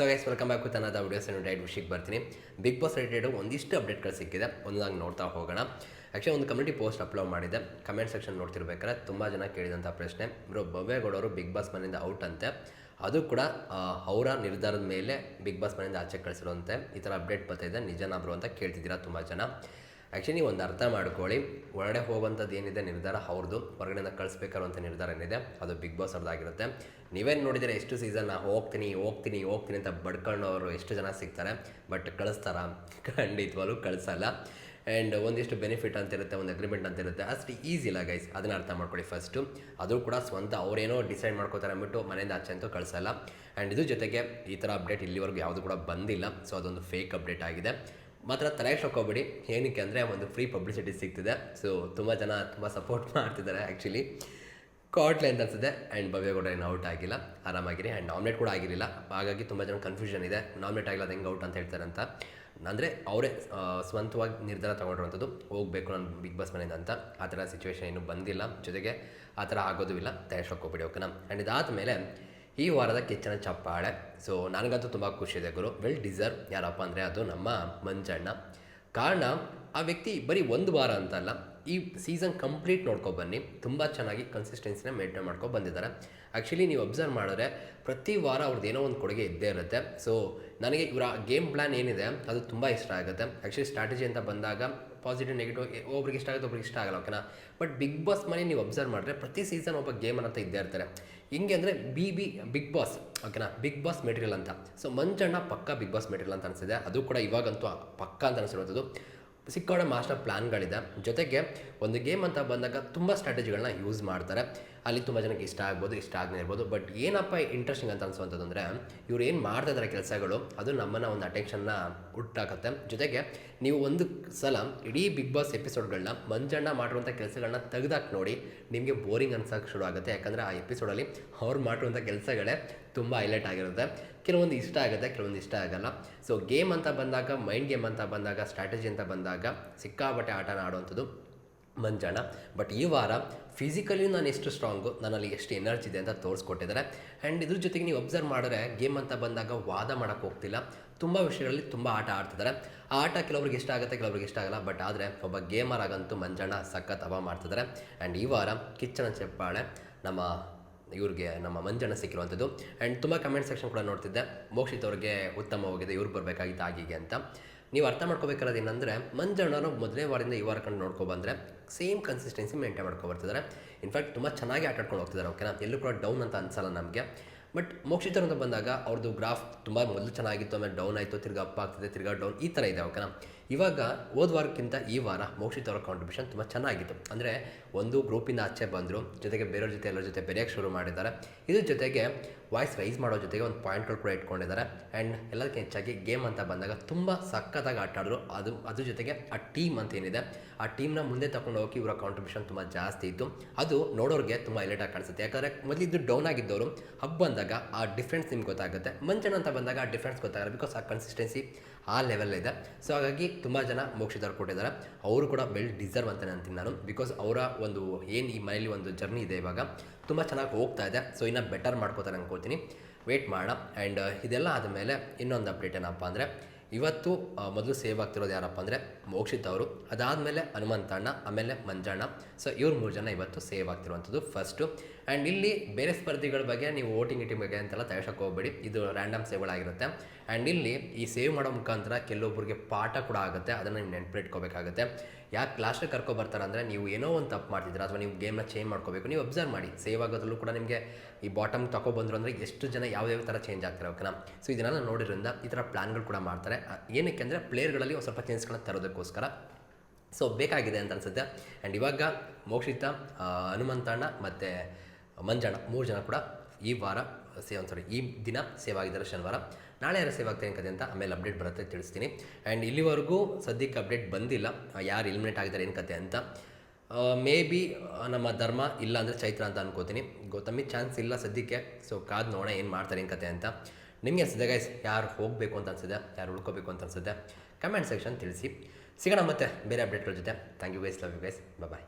So guys welcome back with videos videos diet ವಿಷಯಕ್ಕೆ ಬರ್ತೀನಿ. Big boss related ಒಂದಿಷ್ಟು ಅಪ್ಡೇಟ್ಗಳು ಸಿಕ್ಕಿದೆ. ಒಂದಾಗಿ ನೋಡ್ತಾ ಹೋಗೋಣ. ಆ್ಯಕ್ಚುಲಿ ಒಂದು ಕಮ್ಯುನಿಟಿ ಪೋಸ್ಟ್ ಅಪ್ಲೋಡ್ ಮಾಡಿದೆ. ಕಮೆಂಟ್ ಸೆಕ್ಷನ್ ನೋಡ್ತಿರ್ಬೇಕಾದ್ರೆ ತುಂಬ ಜನ ಕೇಳಿದಂಥ ಪ್ರಶ್ನೆ. ಇವರು ಭವ್ಯಗೌಡರು ಬಿಗ್ ಬಾಸ್ ಮನೆಯಿಂದ ಔಟ್ ಅಂತೆ. ಅದು ಕೂಡ ಅವರ ನಿರ್ಧಾರದ ಮೇಲೆ ಬಿಗ್ ಬಾಸ್ ಮನೆಯಿಂದ ಆಚೆ ಕಳಿಸಿರುವಂತೆ ಈ ಥರ ಅಪ್ಡೇಟ್ ಬರ್ತಾ ಇದೆ. ಬ್ರೋ ಅಂತ ಕೇಳ್ತಿದ್ದೀರಾ ತುಂಬ ಜನ. ಆ್ಯಕ್ಚುಲಿ ಒಂದು ಅರ್ಥ ಮಾಡ್ಕೊಳ್ಳಿ. ಒಳಗಡೆ ಹೋಗುವಂಥದ್ದು ಏನಿದೆ ನಿರ್ಧಾರ ಅವ್ರದ್ದು ಹೊರಗಡೆಯಿಂದ ಕಳಿಸ್ಬೇಕಾರುವಂಥ ನಿರ್ಧಾರ ಏನಿದೆ, ಅದು ಬಿಗ್ ಬಾಸ್ ಅವ್ರದ್ದಾಗಿರುತ್ತೆ ನೀವೇನು ನೋಡಿದರೆ ಎಷ್ಟು ಸೀಸನ್ ನಾ, ಹೋಗ್ತೀನಿ ಹೋಗ್ತೀನಿ ಹೋಗ್ತೀನಿ ಅಂತ ಬಡ್ಕೊಂಡವರು ಎಷ್ಟು ಜನ ಸಿಗ್ತಾರೆ. ಬಟ್ ಕಳಿಸ್ತಾರ? ಖಂಡಿತವಾಗ್ಲೂ ಕಳಿಸಲ್ಲ. ಆ್ಯಂಡ್ ಒಂದಿಷ್ಟು ಬೆನಿಫಿಟ್ ಅಂತ ಇರುತ್ತೆ, ಒಂದು ಅಗ್ರಿಮೆಂಟ್ ಅಂತ ಇರುತ್ತೆ. ಅಷ್ಟು ಈಸಿ ಇಲ್ಲ ಗೈಸ್ ಅದನ್ನು ಅರ್ಥ ಮಾಡ್ಕೊಳ್ಳಿ ಫಸ್ಟು ಅದು ಕೂಡ ಸ್ವಂತ ಅವರೇನೋ ಡಿಸೈಡ್ ಮಾಡ್ಕೋತಾರೆ ಅಂದ್ಬಿಟ್ಟು ಮನೆಯಿಂದ ಆಚೆ ಅಂತೂ ಕಳಿಸಲ್ಲ. ಆ್ಯಂಡ್ ಇದು ಜೊತೆಗೆ ಈ ಥರ ಅಪ್ಡೇಟ್ ಇಲ್ಲಿವರೆಗೂ ಯಾವುದು ಕೂಡ ಬಂದಿಲ್ಲ. ಸೊ ಅದೊಂದು ಫೇಕ್ ಅಪ್ಡೇಟ್ ಆಗಿದೆ. ಮಾತ್ರ ತಲೆ ಹೋಗ್ಬೇಡಿ ಏನಕ್ಕೆ ಅಂದರೆ ಒಂದು ಫ್ರೀ ಪಬ್ಲಿಸಿಟಿ ಸಿಗ್ತಿದೆ. ಸೊ ತುಂಬ ಜನ ತುಂಬ ಸಪೋರ್ಟ್ ಮಾಡ್ತಿದ್ದಾರೆ ಆ್ಯಕ್ಚುಲಿ ಕಾಟ್ಲೆ ಅಂತ ಅನ್ಸುತ್ತೆ. ಆ್ಯಂಡ್ ಕೂಡ ಏನು ಔಟ್ ಆಗಿಲ್ಲ. ಆರಾಮಾಗಿರಿ. ಆ್ಯಂಡ್ ನಾಮಿನೇಟ್ ಕೂಡ ಆಗಿರಲಿಲ್ಲ. ಹಾಗಾಗಿ ತುಂಬ ಜನ ಕನ್ಫ್ಯೂಷನ್ ಇದೆ. ನಾಮಿನೇಟ್ ಆಗಿಲ್ಲ ಅದು ಹೆಂಗೆ ಔಟ್ ಅಂತ ಹೇಳ್ತಾರೆ ಅಂತ. ಅಂದರೆ ಅವರೇ ಸ್ವಂತವಾಗಿ ನಿರ್ಧಾರ ತೊಗೊಂಡಿರುವಂಥದ್ದು. ಹೋಗಬೇಕು ನಾನು ಬಿಗ್ ಬಾಸ್ ಮನೆಯಿಂದ ಅಂತ. ಆ ಥರ ಸಿಚುವೇಶನ್ ಏನೂ ಬಂದಿಲ್ಲ. ಜೊತೆಗೆ ಆ ಥರ ಆಗೋದು ಇಲ್ಲ. ತಯಾರಿಸೋಕೆ ಓಕೆನಾ ಆ್ಯಂಡ್ ಇದಾದ ಮೇಲೆ ಈ ವಾರದ ಕಿಚ್ಚನ ಚಪ್ಪಾಳೆ. ಸೊ ನನಗಂತೂ ತುಂಬ ಖುಷಿ ಇದೆ ಗುರು. ವೆಲ್ ಡಿಸರ್ವ್ ಯಾರಪ್ಪ ಅಂದರೆ ಅದು ನಮ್ಮ ಮಂಜಣ್ಣ. ಕಾರಣ, ಆ ವ್ಯಕ್ತಿ ಬರೀ ಒಂದು ವಾರ ಅಂತಲ್ಲ ಈ ಸೀಸನ್ ಕಂಪ್ಲೀಟ್ ನೋಡ್ಕೊ ಬನ್ನಿ. ತುಂಬ ಚೆನ್ನಾಗಿ ಕನ್ಸಿಸ್ಟೆನ್ಸಿನ ಮೇಂಟೈನ್ ಮಾಡ್ಕೊಂಡು ಬಂದಿದ್ದಾರೆ. ಆ್ಯಕ್ಚುಲಿ ನೀವು ಅಬ್ಸರ್ವ್ ಮಾಡಿದ್ರೆ ಪ್ರತಿ ವಾರ ಅವ್ರದ್ದು ಏನೋ ಒಂದು ಕೊಡುಗೆ ಇದ್ದೇ ಇರುತ್ತೆ. ಸೊ ನನಗೆ ಇವರ ಗೇಮ್ ಪ್ಲ್ಯಾನ್ ಏನಿದೆ, ಅದು ತುಂಬ ಇಷ್ಟ ಆಗುತ್ತೆ. ಆ್ಯಕ್ಚುಲಿ ಸ್ಟ್ರಾಟಜಿ ಅಂತ ಬಂದಾಗ ಪಾಸಿಟಿವ್ ನೆಗೆಟಿವ್ ಒಬ್ರಿಗೆ ಇಷ್ಟ ಆಗುತ್ತೆ, ಒಬ್ರಿಗೆ ಇಷ್ಟ ಆಗಲ್ಲ ಓಕೆನಾ ಬಟ್ ಬಿಗ್ ಬಾಸ್ ಮನೆ ನೀವು ಅಬ್ಸರ್ವ್ ಮಾಡಿದ್ರೆ ಪ್ರತಿ ಸೀಸನ್ ಒಬ್ಬ ಗೇಮ್ ಅಂತ ಇದ್ದೇ ಇರ್ತಾರೆ. ಹಿಂಗೆ ಅಂದರೆ ಬಿ ಬಿ ಬಿಗ್ ಬಾಸ್ ಓಕೆನಾ ಬಿಗ್ ಬಾಸ್ ಮೆಟೀರಿಯಲ್ ಅಂತ. ಸೊ ಮಂಜಣ್ಣ ಪಕ್ಕ ಬಿಗ್ ಬಾಸ್ ಮೆಟೀರಿಯಲ್ ಅಂತ ಅನಿಸಿದೆ. ಅದು ಕೂಡ ಇವಾಗಂತೂ ಪಕ್ಕ ಅಂತ ಅನಿಸಿರುವಂಥದ್ದು ಸಿಕ್ಕಾಡ ಮಾಸ್ಟರ್ ಪ್ಲ್ಯಾನ್ಗಳಿದೆ ಜೊತೆಗೆ ಒಂದು ಗೇಮ್ ಅಂತ ಬಂದಾಗ ತುಂಬ ಸ್ಟ್ರಾಟಜಿಗಳನ್ನ ಯೂಸ್ ಮಾಡ್ತಾರೆ. ಅಲ್ಲಿ ತುಂಬ ಜನಕ್ಕೆ ಇಷ್ಟ ಆಗ್ಬೋದು, ಇಷ್ಟ ಆಗದೇ ಇರ್ಬೋದು. ಬಟ್ ಏನಪ್ಪ ಇಂಟ್ರೆಸ್ಟಿಂಗ್ ಅಂತ ಅನ್ಸುವಂಥದ್ದು ಅಂದರೆ, ಇವ್ರು ಏನು ಮಾಡ್ತಾ ಇದ್ದಾರೆ ಕೆಲಸಗಳು, ಅದು ನಮ್ಮನ್ನು ಒಂದು ಅಟೆನ್ಷನ್ನ ಹುಟ್ಟಾಕತ್ತೆ. ಜೊತೆಗೆ ನೀವು ಒಂದು ಸಲ ಇಡೀ ಬಿಗ್ ಬಾಸ್ ಎಪಿಸೋಡ್ಗಳನ್ನ ಮಂಜಣ್ಣ ಮಾಡಿರುವಂಥ ಕೆಲಸಗಳನ್ನ ತೆಗೆದಾಕ್ ನೋಡಿ ನಿಮಗೆ ಬೋರಿಂಗ್ ಅನ್ಸೋಕ್ಕೆ ಶುರು ಆಗುತ್ತೆ. ಯಾಕಂದರೆ ಆ ಎಪಿಸೋಡಲ್ಲಿ ಅವ್ರು ಮಾಡಿರುವಂಥ ಕೆಲಸಗಳೇ ತುಂಬ ಹೈಲೈಟ್ ಆಗಿರುತ್ತೆ. ಕೆಲವೊಂದು ಇಷ್ಟ ಆಗುತ್ತೆ, ಕೆಲವೊಂದು ಇಷ್ಟ ಆಗಲ್ಲ. ಸೊ ಗೇಮ್ ಅಂತ ಬಂದಾಗ ಮೈಂಡ್ ಗೇಮ್ ಅಂತ ಬಂದಾಗ ಸ್ಟ್ರಾಟಜಿ ಅಂತ ಬಂದಾಗ ಸಿಕ್ಕಾಪಟ್ಟೆ ಆಟನ ಆಡುವಂಥದ್ದು ಮಂಜಾಣ. ಬಟ್ ಈ ವಾರ ಫಿಸಿಕಲಿ ನಾನು ಎಷ್ಟು ಸ್ಟ್ರಾಂಗು ನನ್ನಲ್ಲಿ ಎಷ್ಟು ಎನರ್ಜಿ ಇದೆ ಅಂತ ತೋರಿಸ್ಕೊಟ್ಟಿದ್ದಾರೆ. ಆ್ಯಂಡ್ ಇದ್ರ ಜೊತೆಗೆ ನೀವು ಅಬ್ಸರ್ವ್ ಮಾಡಿದ್ರೆ ಗೇಮ್ ಅಂತ ಬಂದಾಗ ವಾದ ಮಾಡೋಕ್ಕೆ ಹೋಗ್ತಿಲ್ಲ. ತುಂಬ ವಿಷಯಗಳಲ್ಲಿ ತುಂಬ ಆಟ ಆಡ್ತಿದ್ದಾರೆ. ಆ ಆಟ ಕೆಲವ್ರಿಗೆ ಇಷ್ಟ ಆಗುತ್ತೆ, ಕೆಲವ್ರಿಗೆ ಇಷ್ಟ ಆಗಲ್ಲ. ಬಟ್ ಆದರೆ ಒಬ್ಬ ಗೇಮರ್ ಆಗಂತೂ ಮಂಜಣ್ಣ ಸಖತ್ ಹವ ಮಾಡ್ತಿದ್ದಾರೆ. ಆ್ಯಂಡ್ ಈ ವಾರ ಕಿಚ್ಚನ ಚಪ್ಪಾಳೆ ನಮ್ಮ ಇವ್ರಿಗೆ, ನಮ್ಮ ಮಂಜಣ್ಣ ಸಿಕ್ಕಿರುವಂಥದ್ದು. ಆ್ಯಂಡ್ ತುಂಬ ಕಮೆಂಟ್ ಸೆಕ್ಷನ್ ಕೂಡ ನೋಡ್ತಿದ್ದೆ. ಮೋಕ್ಷಿತ್ ಅವ್ರಿಗೆ ಉತ್ತಮವಾಗಿದೆ, ಇವ್ರು ಬರಬೇಕಾಗಿತ್ತು ಆಗಿಗೆ ಅಂತ. ನೀವು ಅರ್ಥ ಮಾಡ್ಕೋಬೇಕಾದ್ರೆ ಏನಂದರೆ ಮಂಜಣ್ಣವರು ಮೊದಲನೇ ವಾರದಿಂದ ಈ ವಾರ ಕಂಡು ನೋಡ್ಕೊ ಬಂದರೆ ಸೇಮ್ ಕನ್ಸಿಸ್ಟೆನ್ಸಿ ಮೇಂಟೈನ್ ಮಾಡ್ಕೊಬರ್ತಿದ್ದಾರೆ ಇನ್ಫ್ಯಾಕ್ಟ್ ತುಂಬ ಚೆನ್ನಾಗಿ ಆಟ ಆಡ್ಕೊಂಡು ಹೋಗ್ತಿದ್ದಾರೆ ಓಕೆನಾ ಎಲ್ಲೂ ಕೂಡ ಡೌನ್ ಅಂತ ಅನ್ಸಲ್ಲ ನಮಗೆ. ಬಟ್ ಮೋಕ್ಷಿತರು ಅಂತ ಬಂದಾಗ ಅವ್ರದ್ದು ಗ್ರಾಫ್ ತುಂಬ ಮೊದಲು ಚೆನ್ನಾಗಿತ್ತು, ಆಮೇಲೆ ಡೌನ್ ಆಯಿತು, ತಿರ್ಗಾ ಅಪ್ ಆಗ್ತಿದೆ, ತಿರ್ಗಾ ಡೌನ್ ಈ ಥರ ಇದೆ ಓಕೆನಾ ಇವಾಗ ಹೋದ ವಾರಕ್ಕಿಂತ ಈ ವಾರ ಮೋಕ್ಷಿತವರ ಕಾಂಟ್ರಿಬ್ಯೂಷನ್ ತುಂಬ ಚೆನ್ನಾಗಿತ್ತು. ಅಂದರೆ ಒಂದು ಗ್ರೂಪಿಂದ ಆಚೆ ಬಂದರು, ಜೊತೆಗೆ ಬೇರೆಯವ್ರ ಜೊತೆ ಎಲ್ಲರ ಜೊತೆ ಬೆರೆಯಕ್ಕೆ ಶುರು ಮಾಡಿದ್ದಾರೆ. ಇದ್ರ ಜೊತೆಗೆ ವಾಯ್ಸ್ ರೈಸ್ ಮಾಡೋ ಜೊತೆಗೆ ಒಂದು ಪಾಯಿಂಟ್ಗಳು ಕೂಡ ಇಟ್ಕೊಂಡಿದ್ದಾರೆ. ಆ್ಯಂಡ್ ಎಲ್ಲದಕ್ಕೆ ಹೆಚ್ಚಾಗಿ ಗೇಮ್ ಅಂತ ಬಂದಾಗ ತುಂಬ ಸಖತ್ತಾಗಿ ಆಟ ಆಡಿದ್ರು. ಅದು, ಅದ್ರ ಜೊತೆಗೆ ಆ ಟೀಮ್ ಅಂತ ಏನಿದೆ, ಆ ಟೀಮ್ನ ಮುಂದೆ ತಗೊಂಡು ಹೋಗಿ ಇವರ ಕಾಂಟ್ರಿಬ್ಯೂಷನ್ ತುಂಬ ಜಾಸ್ತಿ ಇತ್ತು. ಅದು ನೋಡೋರಿಗೆ ತುಂಬ ಹೈಲೈಟಾಗಿ ಕಾಣಿಸುತ್ತೆ. ಯಾಕಂದರೆ ಮೊದಲಿದ್ದು ಡೌನ್ ಆಗಿದ್ದವರು. ಹಬ್ ಬಂದಾಗ ಆ ಡಿಫ್ರೆನ್ಸ್ ನಿಮ್ಗೆ ಗೊತ್ತಾಗುತ್ತೆ. ಮಂಚನ ಅಂತ ಬಂದಾಗ ಆ ಡಿಫ್ರೆನ್ಸ್ ಗೊತ್ತಾಗಲ್ಲ ಬಿಕಾಸ್ ಆ ಕನ್ಸಿಸ್ಟೆನ್ಸಿ ಆ ಲೆವೆಲ್ ಇದೆ. ಸೊ ಹಾಗಾಗಿ ತುಂಬ ಜನ ಮೋಕ್ಷಿತರು ಕೊಟ್ಟಿದ್ದಾರೆ. ಅವರು ಕೂಡ ವೆಲ್ ಡಿಸರ್ವ್ ಅಂತ ಅಂತೀನಿ ನಾನು. ಬಿಕಾಸ್ ಅವರ ಒಂದು ಏನು ಈ ಮನೇಲಿ ಒಂದು ಜರ್ನಿ ಇದೆ ಇವಾಗ, ತುಂಬ ಚೆನ್ನಾಗಿ ಹೋಗ್ತಾ ಇದೆ. ಸೊ ಇನ್ನೂ ಬೆಟರ್ ಮಾಡ್ಕೋತಾರೆ ಅನ್ಕೋತೀನಿ ವೆಯ್ಟ್ ಮಾಡೋಣ. ಆ್ಯಂಡ್ ಇದೆಲ್ಲ ಆದಮೇಲೆ ಇನ್ನೊಂದು ಅಪ್ಡೇಟ್ ಏನಪ್ಪ ಅಂದರೆ ಇವತ್ತು ಮೊದಲು ಸೇವ್ ಆಗ್ತಿರೋದು ಯಾರಪ್ಪ ಅಂದರೆ ಮೋಕ್ಷಿತ್ ಅವರು. ಅದಾದಮೇಲೆ ಹನುಮಂತಣ್ಣ ಆಮೇಲೆ ಮಂಜಣ್ಣ. ಸೊ ಇವ್ರು ಮೂರು ಜನ ಇವತ್ತು ಸೇವ್ ಆಗ್ತಿರುವಂಥದ್ದು ಫಸ್ಟು ಆ್ಯಂಡ್ ಇಲ್ಲಿ ಬೇರೆ ಸ್ಪರ್ಧಿಗಳ ಬಗ್ಗೆ ನೀವು ವೋಟಿಂಗ್ ಇಟಿಂಗ್ ಬಗ್ಗೆ ಅಂತೆಲ್ಲ ತಯಾರಿಸೋಕೆ ಹೋಗ್ಬೇಡಿ. ಇದು ರ್ಯಾಂಡಮ್ ಸೇವ್ಗಳಾಗಿರುತ್ತೆ ಆ್ಯಂಡ್ ಇಲ್ಲಿ ಈ ಸೇವ್ ಮಾಡೋ ಮುಖಾಂತರ ಕೆಲವೊಬ್ಬರಿಗೆ ಪಾಠ ಕೂಡ ಆಗುತ್ತೆ. ಅದನ್ನು ನೀವು ನೆನ್ಪಿಟ್ಕೋಬೇಕಾಗುತ್ತೆ. ಯಾಕೆ ಲಾಸ್ಟಿಗೆ ಕರ್ಕೊ ಬರ್ತಾರೆ ಅಂದರೆ ನೀವು ಏನೋ ಒಂದು ತಪ್ಪು ಮಾಡ್ತಿದ್ದೀರಾ ಅಥವಾ ನೀವು ಗೇಮ್ನ ಚೇಂಜ್ ಮಾಡ್ಕೋಬೇಕು, ನೀವು ಅಬ್ಸರ್ವ್ ಮಾಡಿ. ಸೇವ್ ಆಗೋದ್ರಲ್ಲೂ ಕೂಡ ನಿಮಗೆ ಈ ಬಾಟಮ್ ತಗೊಬಂದ್ರು ಅಂದರೆ ಎಷ್ಟು ಜನ ಯಾವ್ಯಾವ ಥರ ಚೇಂಜ್ ಆಗ್ತಾರೆ ಓಕೆನಾ ಸೊ ಇದನ್ನೆಲ್ಲ ನೋಡಿದ್ರಿಂದ ಈ ಥರ ಪ್ಲ್ಯಾನ್ಗಳು ಕೂಡ ಮಾಡ್ತಾರೆ. ಏನಕ್ಕೆ ಅಂದರೆ ಪ್ಲೇಯರ್ಗಳಲ್ಲಿ ಒಂದು ಸ್ವಲ್ಪ ಚೇಂಜ್ಗಳನ್ನ ತರೋದಕ್ಕೋಸ್ಕರ. ಸೊ ಬೇಕಾಗಿದೆ ಅಂತ ಅನಿಸುತ್ತೆ. ಆ್ಯಂಡ್ ಇವಾಗ ಮೋಕ್ಷಿತ ಹನುಮಂತಣ್ಣ ಮತ್ತು ಮಂಜಣ್ಣ, ಮೂರು ಜನ ಕೂಡ ಈ ವಾರ ಸೇವ್ ಸಾರಿ ಈ ದಿನ ಸೇವ್ ಆಗಿದ್ದಾರೆ ಶನಿವಾರ. ನಾಳೆ ಯಾರು ಸೇವ್ ಆಗ್ತಾರೆ ಕತೆ ಅಂತ ಆಮೇಲೆ ಅಪ್ಡೇಟ್ ಬರುತ್ತೆ ತಿಳಿಸ್ತೀನಿ. ಆ್ಯಂಡ್ ಇಲ್ಲಿವರೆಗೂ ಸದ್ಯಕ್ಕೆ ಅಪ್ಡೇಟ್ ಬಂದಿಲ್ಲ. ಯಾರು ಎಲಿಮಿನೇಟ್ ಆಗಿದ್ದಾರೆ ಏನು ಕತೆ ಅಂತ. ಮೇ ಬಿ ನಮ್ಮ ಧರ್ಮ ಇಲ್ಲ ಅಂದರೆ ಚೈತ್ರ ಅಂತ ಅನ್ಕೋತೀನಿ. ಗೌತಮಿ ಚಾನ್ಸ್ ಇಲ್ಲ ಸದ್ಯಕ್ಕೆ. ಸೊ ಕಾದು ನೋಡೋಣ ಏನು ಮಾಡ್ತಾರೆ ಏನು ಕತೆ ಅಂತ. ನಿಮಗೆ ಅನಿಸಿದೆ ಗೈಸ್ ಯಾರು ಹೋಗಬೇಕು ಅಂತ ಅನಿಸಿದೆ ಯಾರು ಉಳ್ಕೋಬೇಕು ಅಂತ ಅನಿಸುತ್ತೆ? ಕಮೆಂಟ್ ಸೆಕ್ಷನ್ ತಿಳಿಸಿ. ಸಿಗೋಣ ಮತ್ತೆ ಬೇರೆ ಅಪ್ಡೇಟ್ಗಳ ಜೊತೆ. Thank you guys love you guys bye